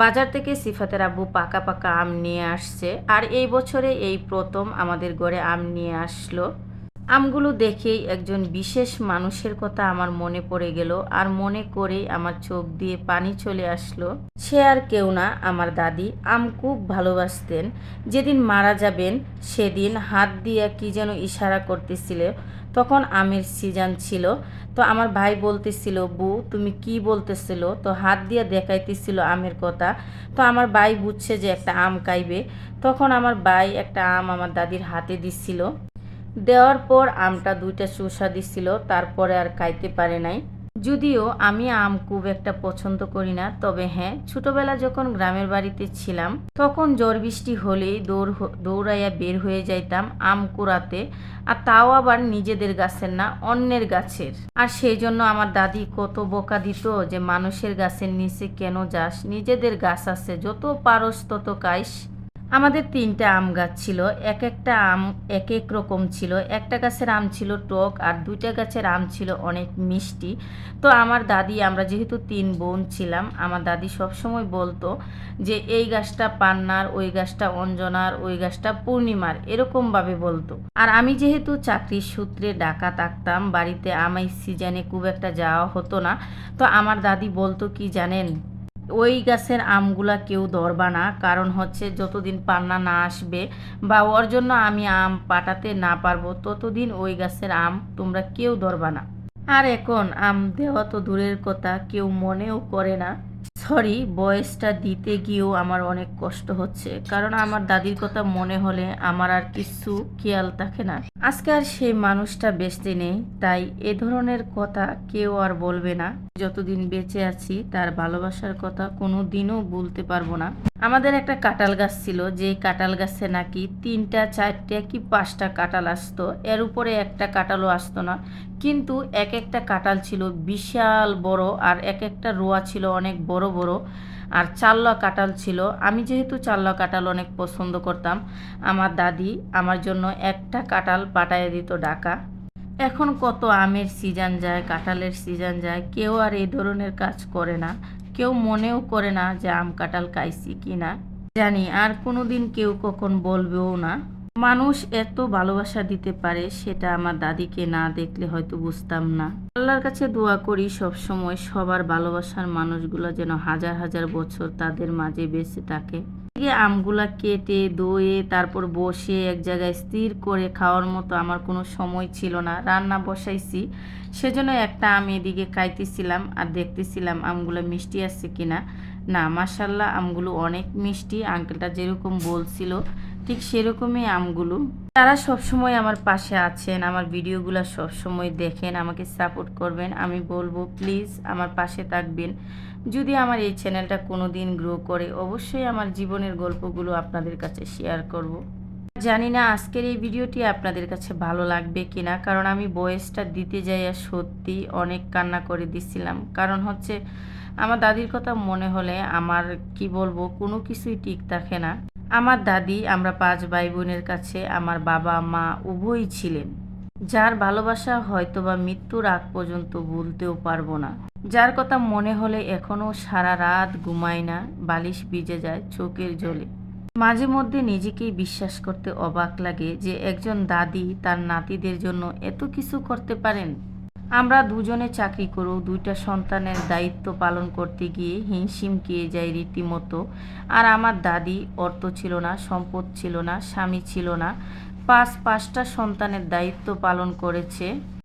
বাজার থেকে সিফাতের আব্বু পাকা পাকা আম নিয়ে আসছে। আর এই বছরে এই প্রথম আমাদের ঘরে আম নিয়ে আসলো। আমগুলো দেখেই একজন বিশেষ মানুষের কথা আমার মনে পড়ে গেল আর মনে করেই আমার চোখ দিয়ে পানি চলে আসলো। সে আর কেউ না, আমার দাদি। আম খুব ভালোবাসতেন। যেদিন মারা যাবেন, সেদিন হাত দিয়ে কি যেন ইশারা করতেছিল। তখন আমের সিজন ছিল। তো আমার ভাই বলতেছিল বু তুমি কি বলতেছিল? তো হাত দিয়ে দেখাইতেছিল আমের কথা। তো আমার ভাই বুঝছে যে একটা আম কাইবে তখন আমার ভাই একটা আম আমার দাদির হাতে দিছিল। দেওয়ার পর আমটা দুইটা চুষা দিছিল, তারপরে আর কাইতে পারে নাই। যদিও আমি আম খুব একটা পছন্দ করি না, তবে হ্যাঁ ছোটবেলা যখন গ্রামের বাড়িতে ছিলাম, তখন ঝড় বৃষ্টি হলেই দৌড় দৌড়াইয়া বের হয়ে যাইতাম আম কুড়াতে, আর তাও আবার নিজেদের গাছের না, অন্যের গাছের। আর সেই জন্য আমার দাদি কত বোকা দিত যে মানুষের গাছের নিচে কেন যাস, নিজেদের গাছ আছে, যত পারস তত কাইস আমাদের তিনটা আম গাছ ছিল, এক একটা আম এক এক রকম ছিল। একটা গাছের আম ছিল টক আর দুইটা গাছের আম ছিল অনেক মিষ্টি। তো আমার দাদি, আমরা যেহেতু তিন বোন ছিলাম, আমার দাদি সবসময় বলতো যে, এই গাছটা পান্নার, ওই গাছটা অঞ্জনার, ওই গাছটা পূর্ণিমার। এরকমভাবে বলতো। আর আমি যেহেতু চাকরির সূত্রে ঢাকা থাকতাম বাড়িতে আমাই সিজনে খুব একটা যাওয়া হতো না। তো আমার দাদি বলতো, কি জানেন ওই গাছের আমগুলা কেউ ধরবা না, কারণ হচ্ছে যতদিন পান্না না আসবে বা ওর জন্য আমি আম পাটাতে না পারব, ততদিন ওই গাছের আম তোমরা কেউ ধরবা না। আর এখন আম দেওয়া তো দূরের কথা, কেউ মনেও করে না। সরি, বয়সটা দিতে গিয়েও আমার অনেক কষ্ট হচ্ছে। কারণ আমার দাদির কথা মনে হলে আমার আর কিছু খেয়াল থাকে না। আজকে আর সেই মানুষটা বেঁচতে নেই, তাই এ ধরনের কথা কেউ আর বলবে না। যতদিন বেঁচে আছি, তার ভালোবাসার কথা কোনো দিনও বলতে পারব না। আমাদের একটা কাঁঠাল গাছ ছিল, যে কাঁঠাল গাছে নাকি তিনটা, চারটে কি পাঁচটা কাঁঠাল আসতো। এর উপরে একটা কাঁঠালও আসতো না। কিন্তু এক একটা কাঁঠাল ছিল বিশাল বড় আর এক একটা রোয়া ছিল অনেক বড় বড় আর চাল্লা কাঁঠাল ছিল। আমি যেহেতু চাল্লা কাঁঠাল অনেক পছন্দ করতাম, আমার দাদি আমার জন্য একটা কাঁঠাল পাঠায় দিত ডাকা এখন কত আমের সিজন যায়, কাঁঠালের সিজন যায়, কেউ আর এই ধরনের কাজ করে না। কেউ মনেও করে না যে আম কাঁঠাল খাইছি কি না। জানি আর কোনো দিন কেউ কখন বলবেও না। মানুষ এত ভালোবাসা দিতে পারে সেটা আমার দাদিকে না দেখলে হয়তো বুঝতাম না। আল্লাহর কাছে দোয়া করি সব সময় সবার ভালোবাসার মানুষগুলো যেন হাজার হাজার বছর তাদের মাঝে বেঁচে থাকে। এদিকে আমগুলা কেটে দয়ে তারপর বসে এক জায়গায় স্থির করে খাওয়ার মতো আমার কোনো সময় ছিল না। রান্না বসাইছি। সেজন্য একটা আম এদিকে খাইতেছিলাম আর দেখতেছিলাম আমগুলো মিষ্টি আসছে কিনা। না মাসাল্লাহ আমগুলো অনেক মিষ্টি। আঙ্কেলটা যেরকম বলছিল, ঠিক সেরকমই আমগুলো। তারা সবসময় আমার পাশে আছেন, আমার ভিডিওগুলো সবসময় দেখেন, আমাকে সাপোর্ট করবেন। আমি বলব, প্লিজ আমার পাশে থাকবেন। যদি আমার এই চ্যানেলটা কোনো দিন গ্রো করে, অবশ্যই আমার জীবনের গল্পগুলো আপনাদের কাছে শেয়ার করব। জানি না আজকের এই ভিডিওটি আপনাদের কাছে ভালো লাগবে কিনা, কারণ আমি বয়েসটা দিতে যাইয়া সত্যি অনেক কান্না করে দিছিলাম। কারণ হচ্ছে, আমার দাদির কথা মনে হলে আমার, কি বলব, কোনো কিছুই ঠিক থাকে না। আমার দাদি, আমরা পাঁচ ভাই বোনের কাছে আমার বাবা, মা উভয়ই ছিলেন। যার ভালোবাসা হয়তোবা মৃত্যুর আগ পর্যন্ত ভুলতেও পারব না। যার কথা মনে হলে এখনও সারা রাত ঘুমায় না, বালিশ ভিজে যায় চোখের জলে। মাঝে মধ্যে নিজেকেই বিশ্বাস করতে অবাক লাগে যে একজন দাদি তার নাতিদের জন্য এত কিছু করতে পারেন। আমরা দুজনে চাকরি করেও দুইটা সন্তানের দায়িত্ব পালন করতে গিয়ে হিমশিম খেয়ে যাই রীতিমতো। আর আমার দাদি অর্থ ছিল না, সম্পদ ছিল না, স্বামী ছিল না। পাঁচ পাঁচটা সন্তানের দায়িত্ব পালন করেছে।